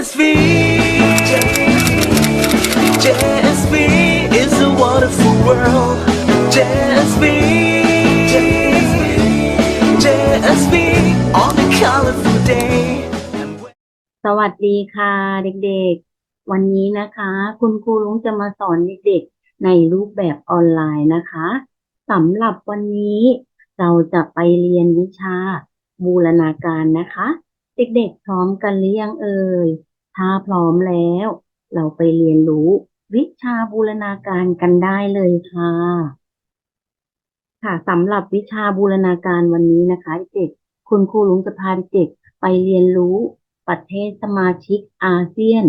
JSV JSV is a wonderful world JSV JSV on a colorful day สวัสดีค่ะเด็กๆ วันนี้นะคะ คุณครูลุงจะมาสอนเด็กๆ ในรูปแบบออนไลน์นะคะสำหรับวันนี้เราจะไปเรียนวิชาบูรณาการนะคะ เด็กๆพร้อมกันหรือยังเอ่ย ถ้าพร้อมแล้ว เราไปเรียนรู้วิชาบูรณาการกันได้เลยค่ะ ค่ะสำหรับวิชาบูรณาการวันนี้นะคะเด็กคุณครูลุงจะพาเด็กไปเรียนรู้ประเทศสมาชิกอาเซียน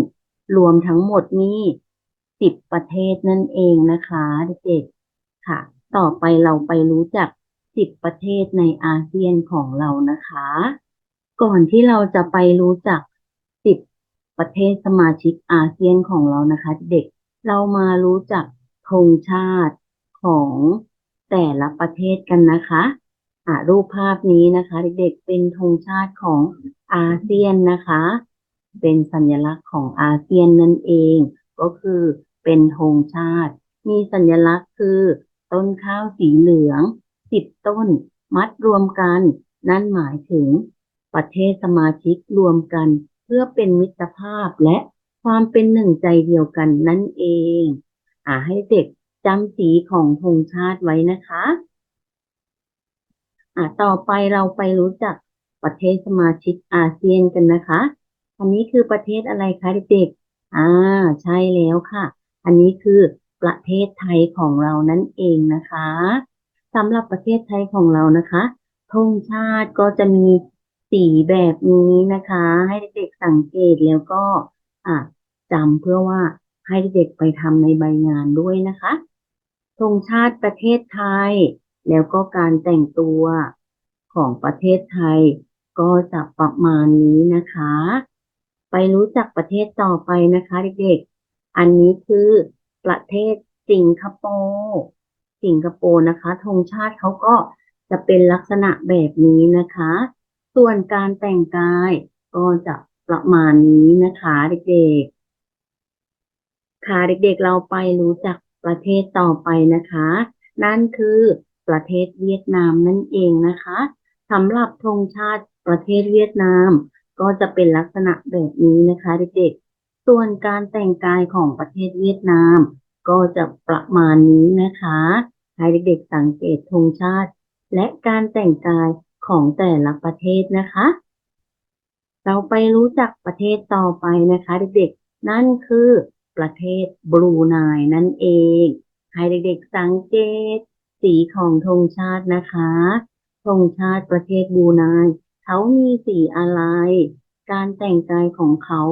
รวมทั้งหมดนี้สิบประเทศนั่นเองนะคะเด็กๆค่ะ ต่อไปเราไปรู้จักสิบประเทศในอาเซียนของเรานะคะ ก่อนที่เราจะไปรู้จักสิบ ประเทศสมาชิกอาเซียนของเรานะคะ เด็กเรามารู้จักธงชาติของแต่ละประเทศกันนะคะอ่ารูปภาพนี้นะคะเด็กๆเป็นธงชาติของอาเซียนนะคะ เป็นสัญลักษณ์ของอาเซียนนั่นเอง ก็คือเป็นธงชาติ มีสัญลักษณ์คือ ต้นข้าวสีเหลืองสิบต้น มัดรวมกัน นั่นหมายถึงประเทศสมาชิกรวมกัน พื่อเป็นมิตรภาพและความเป็นหนึ่งใจเดียวกันนั่นเอง อ่าให้เด็กจำสีของธงชาติไว้นะคะ อ่าต่อไปเราไปรู้จักประเทศสมาชิกอาเซียนกันนะคะ อันนี้คือประเทศอะไรคะเด็กๆ อ่า ใช่แล้วค่ะ อันนี้คือประเทศไทยของเรานั่นเองนะคะสำหรับประเทศไทยของเรานะคะธงชาติก็จะมี สีแบบนี้นะคะ ให้เด็กๆสังเกตแล้วก็อ่าจำเพื่อว่าให้เด็กไปทำในใบงานด้วยนะคะธงชาติประเทศไทย แล้วก็การแต่งตัวของประเทศไทย ก็จะประมาณนี้นะคะ ไปรู้จักประเทศต่อไปนะคะเด็กๆ อันนี้คือประเทศสิงคโปร์สิงคโปร์นะคะธงชาติเขาก็จะเป็นลักษณะแบบนี้นะคะ ส่วนการแต่งกายก็จะประมาณนี้นะคะเด็กๆ ค่ะเด็กๆเราไปรู้จักประเทศต่อไปนะคะ นั่นคือประเทศเวียดนามนั่นเองนะคะสำหรับธงชาติประเทศเวียดนาม ก็จะเป็นลักษณะแบบนี้นะคะเด็กๆ ส่วนการแต่งกายของประเทศเวียดนาม ก็จะประมาณนี้นะคะ ให้เด็กๆสังเกตธงชาติ และการแต่งกาย ของแต่ละประเทศนะคะ เราไปรู้จักประเทศต่อไปนะคะเด็กๆ นั่นคือประเทศบรูไนนั่นเอง ให้เด็กๆสังเกต สีของธงชาตินะคะธงชาติประเทศบรูไนเขามีสีอะไร การแต่งกายของเขา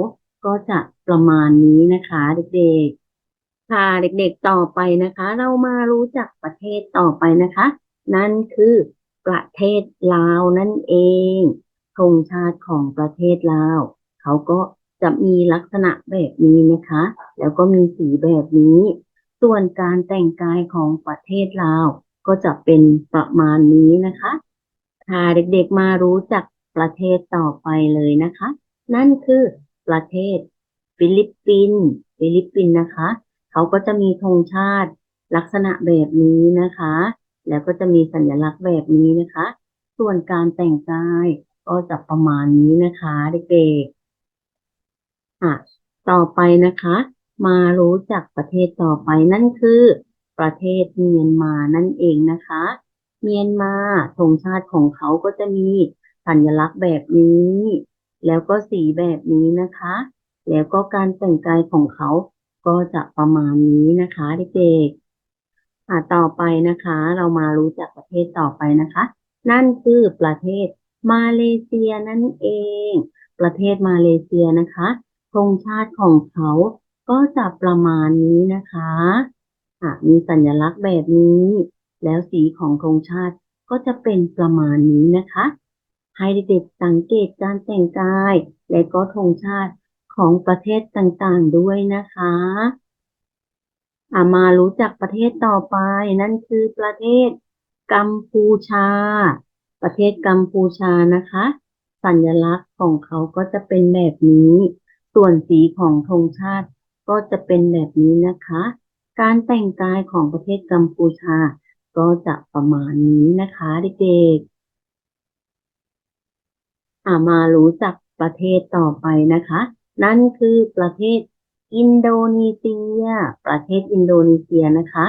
ก็จะประมาณนี้นะคะเด็กๆ ค่ะเด็กๆต่อไปนะคะ เรามารู้จักประเทศต่อไปนะคะ นั่นคือ ประเทศลาวนั่นเองธงชาติของประเทศลาว เขาก็จะมีลักษณะแบบนี้นะคะ แล้วก็มีสีแบบนี้ ส่วนการแต่งกายของประเทศลาว ก็จะเป็นประมาณนี้นะคะค่ะเด็กๆมารู้จักประเทศต่อไปเลยนะคะ นั่นคือประเทศฟิลิปปินส์ฟิลิปปินส์นะคะ เขาก็จะมีธงชาติลักษณะแบบนี้นะคะ แล้วก็จะมีสัญลักษณ์แบบนี้นะคะ ส่วนการแต่งกายก็จะประมาณนี้นะคะเด็กๆอะต่อไปนะคะ มารู้จักประเทศต่อไปนั่นคือ ประเทศเมียนมานั่นเองนะคะ เมียนมาธงชาติของเขาก็จะมีสัญลักษณ์แบบนี้ แล้วก็สีแบบนี้นะคะ แล้วก็การแต่งกายของเขาก็จะประมาณนี้นะคะเด็กๆ่ะต่อไปนะคะ เรามารู้จักประเทศต่อไปนะคะ นั่นคือประเทศมาเลเซียนั่นเอง ประเทศมาเลเซียนะคะธงชาติของเขาก็จะประมาณนี้นะคะอะมีสัญลักษณ์แบบนี้ แล้วสีของธงชาติก็จะเป็นประมาณนี้นะคะ ให้เด็กๆสังเกตการแต่งกาย และก็ธงชาติของประเทศต่างๆด้วยนะคะามารู้จักประเทศต่อไป นั่นคือประเทศกัมพูชา ประเทศกัมพูชานะคะ สัญลักษณ์ของเขาก็จะเป็นแบบนี้ ส่วนสีของธงชาติก็จะเป็นแบบนี้นะคะ การแต่งกายของประเทศกัมพูชา ก็จะประมาณนี้นะคะเด็กๆามารู้จักประเทศต่อไปนะคะ นั่นคือประเทศ อินโดนีเซีย ประเทศอินโดนีเซียนะคะ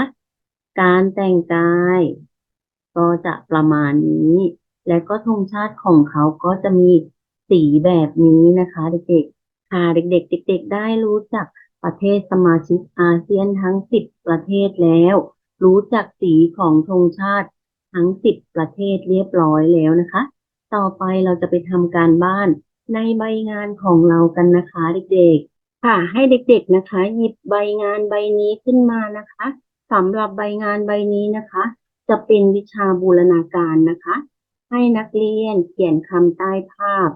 การแต่งกาย ก็จะประมาณนี้ และก็ธงชาติของเขาก็จะมีสีแบบนี้นะคะเด็กๆค่ะเด็กๆเด็กๆได้รู้จักประเทศสมาชิกอาเซียนทั้ง10ประเทศแล้ว รู้จักสีของธงชาติทั้ง10ประเทศเรียบร้อยแล้วนะคะ ต่อไปเราจะไปทำการบ้านในใบงานของเรากันนะคะเด็กๆ ค่ะ ให้เด็กๆนะคะ หยิบใบงานใบนี้ขึ้นมานะคะสำหรับใบงานใบนี้นะคะ จะเป็นวิชาบูรณาการนะคะ ให้นักเรียนเขียนคำใต้ภาพ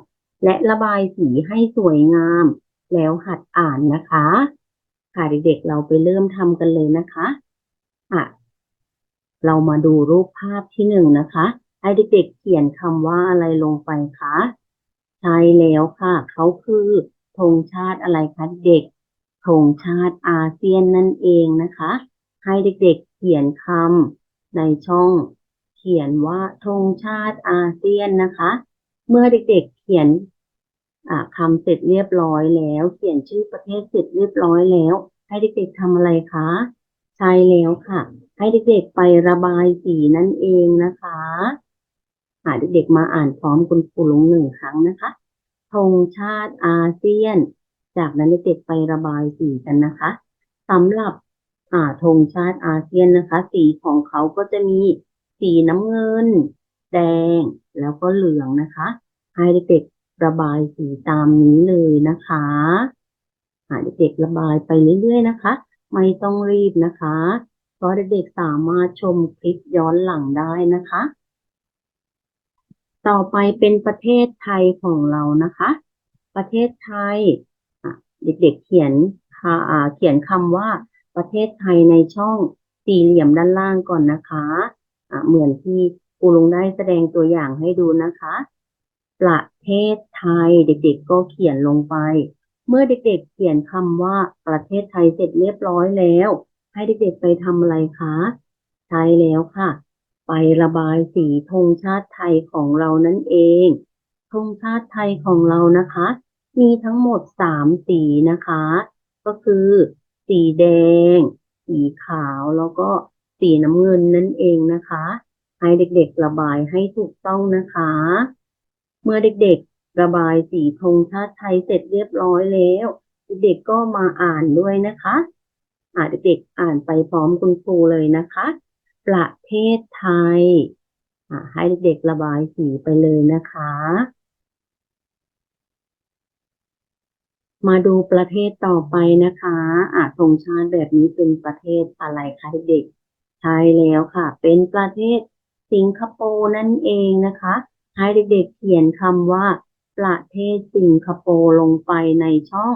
และระบายสีให้สวยงาม แล้วหัดอ่านนะคะ ค่ะเด็กๆเราไปเริ่มทำกันเลยนะคะค่ะเรามาดูรูปภาพที่หนึ่งนะคะให้เด็กๆเขียนคำว่าอะไรลงไปคะใช่แล้วค่ะ เขาคือ ธงชาติอะไรคะเด็กธงชาติอาเซียนนั่นเองนะคะ ให้เด็กๆเขียนคำในช่องเขียนว่าธงชาติอาเซียนนะคะ เมื่อเด็กๆเขียนอ่าคำเสร็จเรียบร้อยแล้ว เขียนชื่อประเทศเสร็จเรียบร้อยแล้ว ให้เด็กๆทำอะไรคะใช่แล้วค่ะ ให้เด็กๆไประบายสีนั่นเองนะคะอ่าเด็กๆมาอ่านพร้อมคุณครูลงหนึ่งครั้งนะคะ ธงชาติอาเซียน จากนั้นเด็กไประบายสีกันนะคะสำหรับอ่าธงชาติอาเซียนนะคะ สีของเขาก็จะมีสีน้ำเงิน แดงแล้วก็เหลืองนะคะ ให้เด็กๆระบายสีตามนี้เลยนะคะอ่าเด็กๆระบายไปเรื่อยๆนะคะ ไม่ต้องรีบนะคะ เพราะเด็กๆสามารถชมคลิปย้อนหลังได้นะคะ ต่อไปเป็นประเทศไทยของเรานะคะ ประเทศไทยเด็กๆเขียนเขียนคำว่าประเทศไทยในช่องสี่เหลี่ยมด้านล่างก่อนนะคะะเหมือนที่ครูลุงได้แสดงตัวอย่างให้ดูนะคะ ประเทศไทยเด็กๆก็เขียนลงไป เมื่อเด็กๆเขียนคำว่าประเทศไทยเสร็จเรียบร้อยแล้ว ให้เด็กๆไปทำอะไรคะ ใช่แล้วค่ะ ไประบายสีธงชาติไทยของเรานั่นเองธงชาติไทยของเรานะคะ มีทั้งหมดสามสีนะคะ ก็คือ สีแดง สีขาวแล้วก็สีน้ำเงินนั่นเองนะคะ ให้เด็กๆระบายให้ถูกต้องนะคะ เมื่อเด็กๆระบายสีธงชาติไทยเสร็จเรียบร้อยแล้วเด็กๆก็มาอ่านด้วยนะคะอ่าเด็กๆอ่านไปพร้อมคุณครูเลยนะคะ ประเทศไทยให้เด็กๆระบายสีไปเลยนะคะ มาดูประเทศต่อไปนะคะอ่าธงชาติแบบนี้เป็นประเทศอะไรคะเด็กๆใช่แล้วค่ะ เป็นประเทศสิงคโปร์นั่นเองนะคะ ให้เด็กๆเขียนคำว่า ประเทศสิงคโปร์ลงไปในช่อง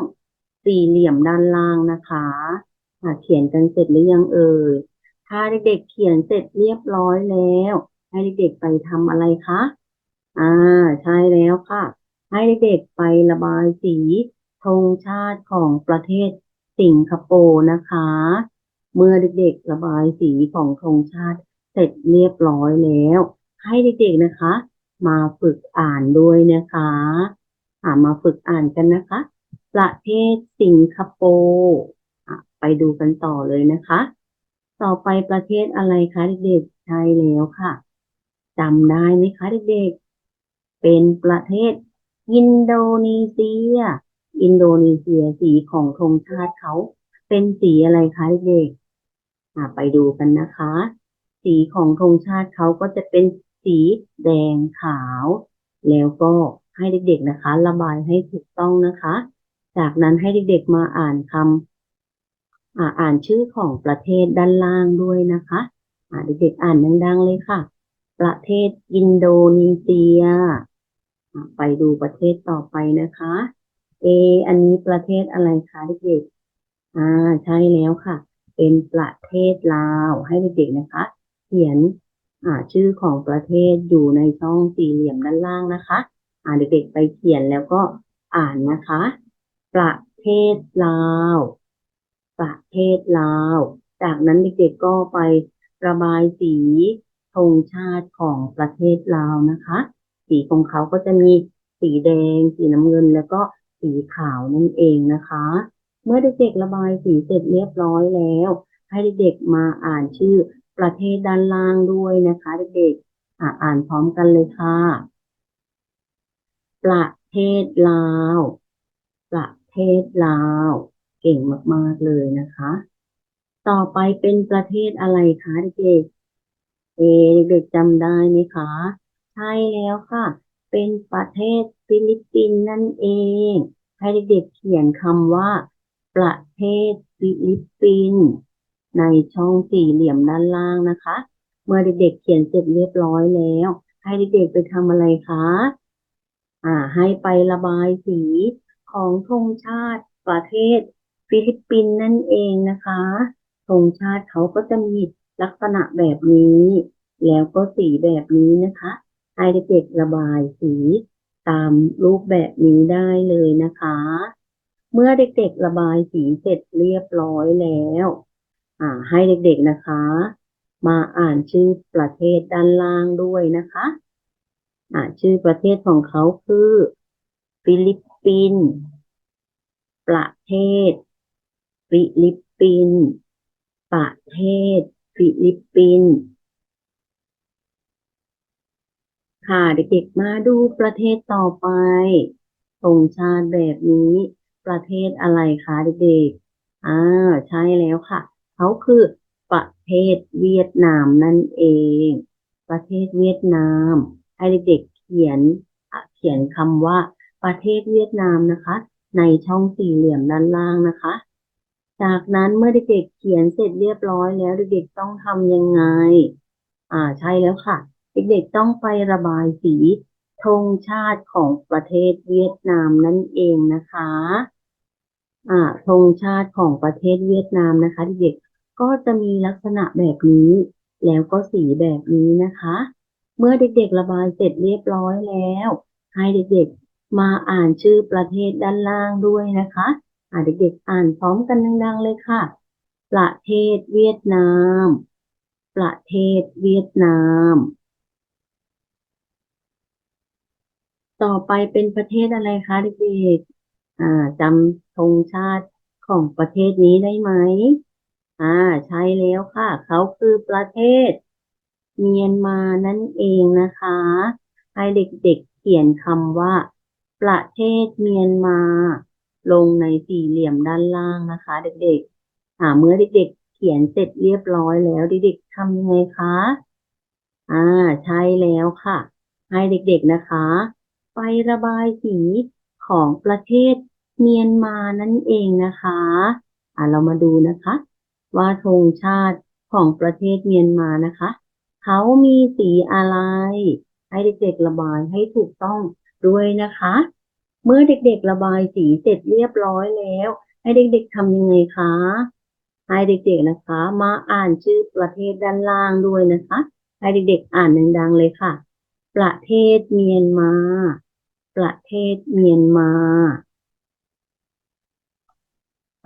สี่เหลี่ยมด้านล่างนะคะเขียนกันเสร็จหรือยังเอ่ย ถ้าเด็กๆเขียนเสร็จเรียบร้อยแล้ว ให้เด็กๆไปทำอะไรคะ อ่า ใช่แล้วค่ะ ให้เด็กๆไประบายสีธงชาติของประเทศสิงคโปร์นะคะ เมื่อเด็กๆระบายสีของธงชาติเสร็จเรียบร้อยแล้ว ให้เด็กๆนะคะ มาฝึกอ่านด้วยนะคะอ่ามาฝึกอ่านกันนะคะ ประเทศสิงคโปร์อะไปดูกันต่อเลยนะคะ ต่อไปประเทศอะไรคะเด็กๆใช่แล้วค่ะจำได้ไหมคะเด็กๆเป็นประเทศอินโดนีเซีย อินโดนีเซียสีของธงชาติเขาเป็นสีอะไรคะเด็กๆไปดูกันนะคะ สีของธงชาติเขาก็จะเป็นสีแดงขาว แล้วก็ให้เด็กๆนะคะ ระบายให้ถูกต้องนะคะ จากนั้นให้เด็กๆมาอ่านคำ อ่าอ่านชื่อของประเทศด้านล่างด้วยนะคะอ่าเด็กๆอ่านดังๆเลยค่ะ ประเทศอินโดนีเซีย ไปดูประเทศต่อไปนะคะ เอ อันนี้ประเทศอะไรคะเด็กๆอ่าใช่แล้วค่ะ เป็นประเทศลาวให้เด็กๆนะคะ เขียนอ่าชื่อของประเทศอยู่ในช่องสี่เหลี่ยมด้านล่างนะคะ อ่าเด็กๆไปเขียนแล้วก็อ่านนะคะ ประเทศลาว ประเทศลาว จากนั้นเด็กๆก็ไประบายสีธงชาติของประเทศลาวนะคะ สีของเขาก็จะมีสีแดง สีน้ำเงิน แล้วก็สีขาวนั่นเองนะคะ เมื่อเด็กๆระบายสีเสร็จเรียบร้อยแล้ว ให้เด็กๆมาอ่านชื่อประเทศด้านล่างด้วยนะคะเด็กๆอะอ่านพร้อมกันเลยค่ะ ประเทศลาว ประเทศลาว เก่งมาก ๆ เลยนะคะ ต่อไปเป็นประเทศอะไรคะเด็กๆเอเด็กๆจำได้ไหมคะ ใช่แล้วค่ะ เป็นประเทศฟิลิปปินส์นั่นเอง ให้เด็กๆเขียนคำว่า ประเทศฟิลิปปินส์ในช่องสี่เหลี่ยมด้านล่างนะคะ เมื่อเด็กๆเขียนเสร็จเรียบร้อยแล้ว ให้เด็กๆไปทำอะไรคะ อ่า ให้ไประบายสีของธงชาติประเทศ ฟิลิปปินส์นั่นเองนะคะธงชาติเขาก็จะมีลักษณะแบบนี้ แล้วก็สีแบบนี้นะคะให้เด็กๆระบายสีตามรูปแบบนี้ได้เลยนะคะ เมื่อเด็กๆระบายสีเสร็จเรียบร้อยแล้ว อ่า ให้เด็กๆนะคะ มาอ่านชื่อประเทศด้านล่างด้วยนะคะ อ่าชื่อประเทศของเขาคือ ฟิลิปปินส์ประเทศ ฟิลิปปินส์ประเทศ ฟิลิปปินส์ค่ะเด็กๆมาดูประเทศต่อไปธงชาติแบบนี้ ประเทศอะไรคะเด็กๆอ่าใช่แล้วค่ะเขาคือประเทศเวียดนามนั่นเอง ประเทศเวียดนามให้เด็กๆเขียนเขียนคำว่าประเทศเวียดนามนะคะ ในช่องสี่เหลี่ยมด้านล่างนะคะ จากนั้นเมื่อเด็กๆเขียนเสร็จเรียบร้อยแล้วเด็กๆต้องทำยังไง อ่าใช่แล้วค่ะ เด็กๆต้องไประบายสีธงชาติของประเทศเวียดนามนั่นเองนะคะอ่าธงชาติของประเทศเวียดนามนะคะเด็กๆก็จะมีลักษณะแบบนี้ แล้วก็สีแบบนี้นะคะ เมื่อเด็กๆระบายเสร็จเรียบร้อยแล้ว ให้เด็กๆมาอ่านชื่อประเทศด้านล่างด้วยนะคะ เด็กๆอ่านพร้อมกันดังๆเลยค่ะ ประเทศเวียดนาม ประเทศเวียดนาม ต่อไปเป็นประเทศอะไรคะเด็กๆอ่าจำธงชาติของประเทศนี้ได้ไหมอ่าใช่แล้วค่ะ เขาคือประเทศ เมียนมานั่นเองนะคะ ให้เด็กๆเขียนคำว่า ประเทศเมียนมา ลงในสี่เหลี่ยมด้านล่างนะคะ เด็กๆอ่าเมื่อเด็กๆ เขียนเสร็จเรียบร้อยแล้ว เด็กๆทำยังไงคะอ่าใช่แล้วค่ะ ให้เด็กๆนะคะ ไประบายสีของประเทศเมียนมานั่นเองนะคะอ่าเรามาดูนะคะ ว่าธงชาติของประเทศเมียนมานะคะเขามีสีอะไร ให้เด็กๆระบายให้ถูกต้องด้วยนะคะ เมื่อเด็กๆระบายสีเสร็จเรียบร้อยแล้ว ให้เด็กๆทำยังไงคะให้เด็กๆนะคะ มาอ่านชื่อประเทศด้านล่างด้วยนะคะ ให้เด็กๆอ่านดังๆเลยค่ะ ประเทศเมียนมา ประเทศเมียนมา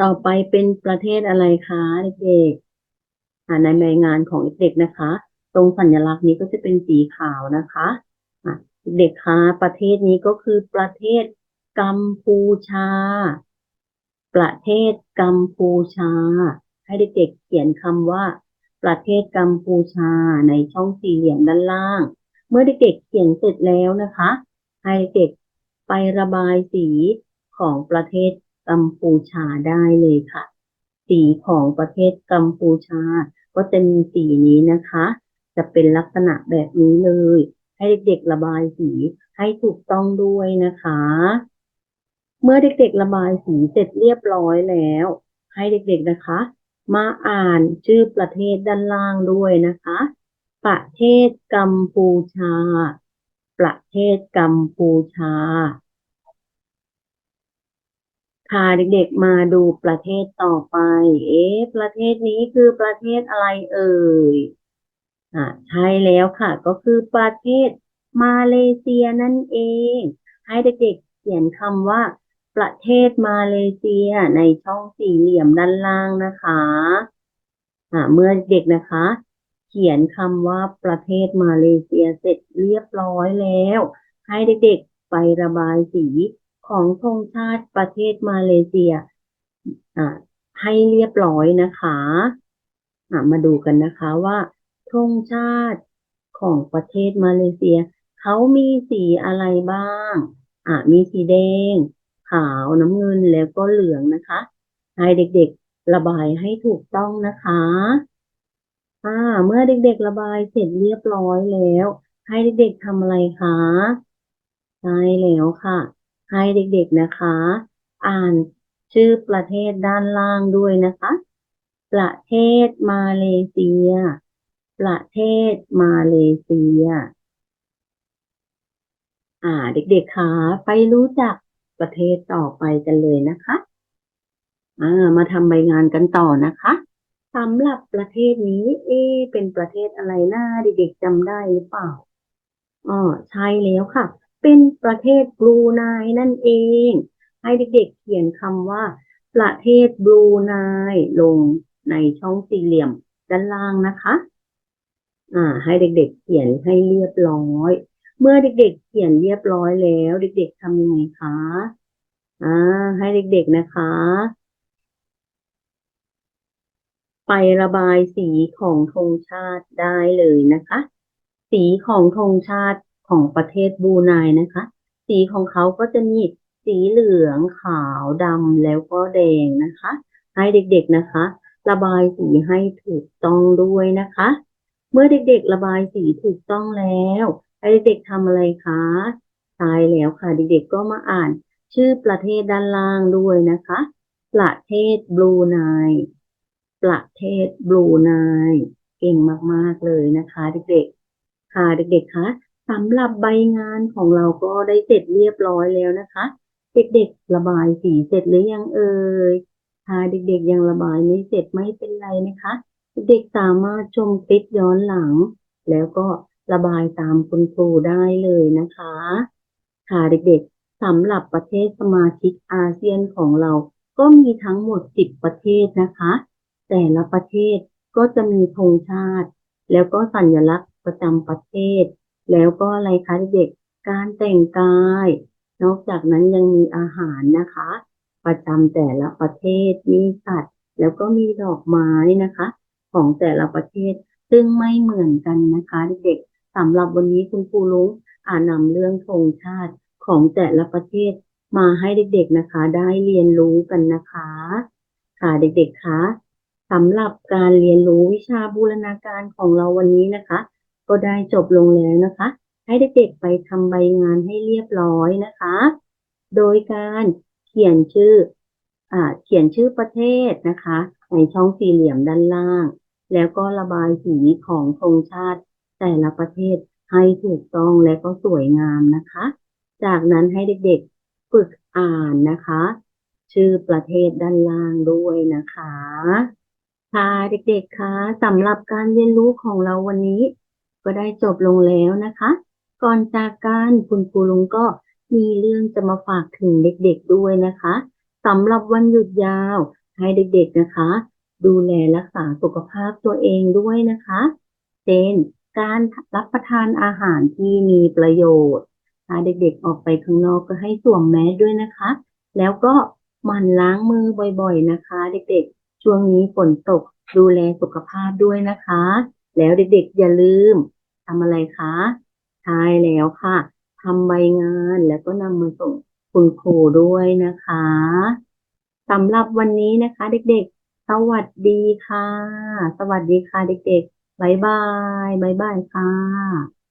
ต่อไปเป็นประเทศอะไรคะเด็กๆอ่าในใบงานของเด็กๆนะคะ ตรงสัญลักษณ์นี้ก็จะเป็นสีขาวนะคะเด็กคะประเทศนี้ก็คือประเทศ กัมพูชา ประเทศกัมพูชา ให้เด็กๆเขียนคำว่า ประเทศกัมพูชาในช่องสี่เหลี่ยมด้านล่าง เมื่อเด็กๆเขียนเสร็จแล้วนะคะ ให้เด็กไประบายสีของประเทศกัมพูชาได้เลยค่ะ สีของประเทศกัมพูชา ก็จะมีสีนี้นะคะ จะเป็นลักษณะแบบนี้เลย ให้เด็กๆระบายสีให้ถูกต้องด้วยนะคะ เมื่อเด็กๆระบายสีเสร็จเรียบร้อยแล้ว ให้เด็กๆนะคะ มาอ่านชื่อประเทศด้านล่างด้วยนะคะ ประเทศกัมพูชา ประเทศกัมพูชาค่ะเด็กๆมาดูประเทศต่อไป เอ๊ะ ประเทศนี้คือประเทศอะไรเอ่ย อ่าใช่แล้วค่ะ ก็คือประเทศมาเลเซียนั่นเอง ให้เด็กๆเขียนคำว่า ประเทศมาเลเซียในช่องสี่เหลี่ยมด้านล่างนะคะอ่าเมื่อเด็กนะคะ เขียนคำว่าประเทศมาเลเซียเสร็จเรียบร้อยแล้ว ให้เด็กๆไประบายสีของธงชาติประเทศมาเลเซียอ่าให้เรียบร้อยนะคะอ่ามาดูกันนะคะว่าธงชาติของประเทศมาเลเซีย เขามีสีอะไรบ้าง อะมีสีแดงาวน้ำเงินแล้วก็เหลืองนะคะ ให้เด็กๆระบายให้ถูกต้องนะคะอ่าเมื่อเด็กๆระบายเสร็จเรียบร้อยแล้ว ให้เด็กๆทำอะไรคะใช่แล้วค่ะ ให้เด็กๆนะคะ อ่านชื่อประเทศด้านล่างด้วยนะคะ ประเทศมาเลเซีย ประเทศมาเลเซีย อ่า เด็กๆคะไปรู้จัก ประเทศต่อไปกันเลยนะคะอ่ามาทำใบงานกันต่อนะคะสำหรับประเทศนี้ เอะเป็นประเทศอะไรนะเด็กๆจำได้หรือเปล่าอ๋อใช่แล้วค่ะ เป็นประเทศบรูไนนั่นเอง ให้เด็กๆเขียนคำว่า ประเทศบรูไนลงในช่องสี่เหลี่ยมด้านล่างนะคะ อ่า ให้เด็กๆเขียนให้เรียบร้อย เมื่อเด็กๆ เขียนเรียบร้อยแล้ว เด็ก ๆทำยังไงคะอ่าให้เด็กๆนะคะ ไประบายสีของธงชาติได้เลยนะคะ สีของธงชาติของประเทศบูไนนะคะ สีของเขาก็จะมีสีเหลืองขาวดำแล้วก็แดงนะคะ ให้เด็กๆนะคะ ระบายสีให้ถูกต้องด้วยนะคะ เมื่อเด็กๆ ระบายสีถูกต้องแล้ว เด็กๆทำอะไรคะใช่แล้วค่ะเด็กๆก็มาอ่าน ชื่อประเทศด้านล่างด้วยนะคะ ประเทศบรูไนประเทศบรูไนเก่งมากๆเลยนะคะเด็กๆค่ะเด็กๆคะสำหรับใบงานของเราก็ได้เสร็จเรียบร้อยแล้วนะคะ เด็กๆระบายสีเสร็จหรือยังเอ่ยถ้าเด็กๆยังระบายไม่เสร็จไม่เป็นไรนะคะ เด็กๆสามารถชมคลิปย้อนหลัง แล้วก็ ระบายตามคุณครูได้เลยนะคะ ค่ะเด็กๆสำหรับประเทศสมาชิกอาเซียนของเรา ก็มีทั้งหมด 10 ประเทศนะคะ แต่ละประเทศก็จะมีธงชาติ แล้วก็สัญลักษณ์ประจำประเทศ แล้วก็อะไรคะเด็กๆการแต่งกาย นอกจากนั้นยังมีอาหารนะคะ ประจำแต่ละประเทศมีสัตว์แล้วก็มีดอกไม้นะคะ ของแต่ละประเทศซึ่งไม่เหมือนกันนะคะเด็กๆ สำหรับวันนี้คุณครูลุงอ่านนำเรื่องธงชาติของแต่ละประเทศมาให้เด็กๆนะคะ ได้เรียนรู้กันนะคะ ค่ะเด็กๆคะสำหรับการเรียนรู้วิชาบูรณาการของเราวันนี้นะคะ ก็ได้จบลงแล้วนะคะ ให้เด็กๆไปทำใบงานให้เรียบร้อยนะคะ โดยการเขียนชื่ออเขียนชื่อประเทศนะคะ ในช่องสี่เหลี่ยมด้านล่าง แล้วก็ระบายสีของธงชาติ แต่ละประเทศให้ถูกต้องและก็สวยงามนะคะ จากนั้นให้เด็กๆฝึกอ่านนะคะ ชื่อประเทศด้านล่างด้วยนะคะ ค่ะเด็กๆคะสำหรับการเรียนรู้ของเราวันนี้ ก็ได้จบลงแล้วนะคะ ก่อนจากกันคุณครูลุงก็มีเรื่องจะมาฝากถึงเด็กๆด้วยนะคะสำหรับวันหยุดยาว ให้เด็กๆนะคะ ดูแลรักษาสุขภาพตัวเองด้วยนะคะ เช่น การรับประทานอาหารที่มีประโยชน์ถ้าเด็กๆออกไปข้างนอกก็ให้สวมแมสด้วยนะคะ แล้วก็หมั่นล้างมือบ่อยๆนะคะ เด็กๆ ช่วงนี้ฝนตกดูแลสุขภาพด้วยนะคะ แล้วเด็กๆอย่าลืมทำอะไรคะใช่แล้วค่ะทำใบงานแล้วก็นำมาส่งคุณครูด้วยนะคะสำหรับวันนี้นะคะ เด็กๆ สวัสดีค่ะ สวัสดีค่ะเด็กๆ บายบายบายบายค่ะ